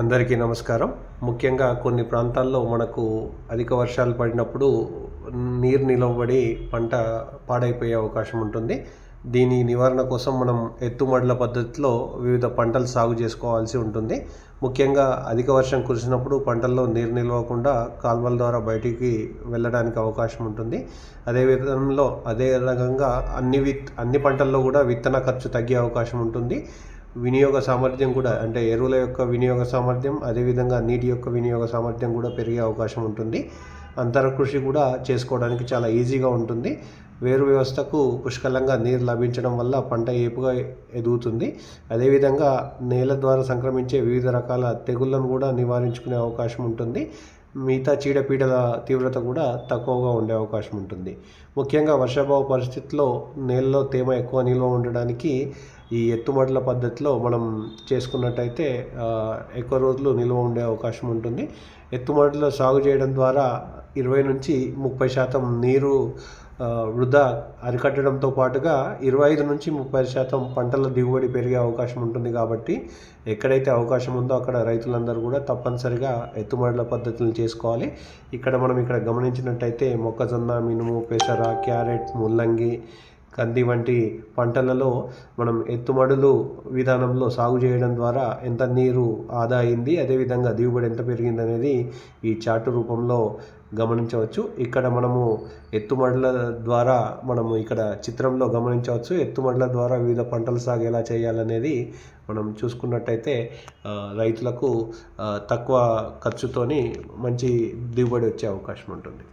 అందరికీ నమస్కారం. ముఖ్యంగా కొన్ని ప్రాంతాల్లో మనకు అధిక వర్షాలు పడినప్పుడు నీరు నిలవబడి పంట పాడైపోయే అవకాశం ఉంటుంది. దీని నివారణ కోసం మనం ఎత్తుమడుల పద్ధతిలో వివిధ పంటలు సాగు చేసుకోవాల్సి ఉంటుంది. ముఖ్యంగా అధిక వర్షం కురిసినప్పుడు పంటల్లో నీరు నిలవకుండా కాలువల ద్వారా బయటికి వెళ్ళడానికి అవకాశం ఉంటుంది. అదే విధంలో అదే రకంగా అన్ని విత్ అన్ని పంటల్లో కూడా విత్తన ఖర్చు తగ్గే అవకాశం ఉంటుంది. వినియోగ సామర్థ్యం కూడా అంటే ఎరువుల యొక్క వినియోగ సామర్థ్యం అదేవిధంగా నీటి యొక్క వినియోగ సామర్థ్యం కూడా పెరిగే అవకాశం ఉంటుంది. అంతర కృషి కూడా చేసుకోవడానికి చాలా ఈజీగా ఉంటుంది. వేరు వ్యవస్థకు పుష్కలంగా నీరు లభించడం వల్ల పంట ఏపుగా ఎదుగుతుంది. అదేవిధంగా నేల ద్వారా సంక్రమించే వివిధ రకాల తెగుళ్ళను కూడా నివారించుకునే అవకాశం ఉంటుంది. మిగతా చీడపీడల తీవ్రత కూడా తక్కువగా ఉండే అవకాశం ఉంటుంది. ముఖ్యంగా వర్షాభావ పరిస్థితుల్లో నేలలో తేమ ఎక్కువ నిల్వ ఉండడానికి ఈ ఎత్తుమడల పద్ధతిలో మనం చేసుకున్నట్టయితే ఎక్కువ రోజులు నిల్వ ఉండే అవకాశం ఉంటుంది. ఎత్తుమడుల సాగు చేయడం ద్వారా ఇరవై నుంచి ముప్పై శాతం నీరు వృధా అరికట్టడంతో పాటుగా ఇరవై ఐదు నుంచి ముప్పై శాతం పంటల దిగుబడి పెరిగే అవకాశం ఉంటుంది కాబట్టి ఎక్కడైతే అవకాశం ఉందో అక్కడ రైతులందరూ కూడా తప్పనిసరిగా ఎత్తుమడుల పద్ధతులను చేసుకోవాలి. ఇక్కడ మనం ఇక్కడ గమనించినట్టయితే మొక్కజొన్న మినుము పెసర క్యారెట్ ముల్లంగి కంది వంటి పంటలలో మనం ఎత్తుమడులు విధానంలో సాగు చేయడం ద్వారా ఎంత నీరు ఆదా అయింది అదేవిధంగా దిగుబడి ఎంత పెరిగింది అనేది ఈ చార్టు రూపంలో గమనించవచ్చు. ఇక్కడ మనము ఎత్తుమడుల ద్వారా మనము ఇక్కడ చిత్రంలో గమనించవచ్చు. ఎత్తుమడుల ద్వారా వివిధ పంటలు సాగు ఎలా చేయాలనేది మనం చూసుకున్నట్టయితే రైతులకు తక్కువ ఖర్చుతోని మంచి దిగుబడి వచ్చే అవకాశం ఉంటుంది.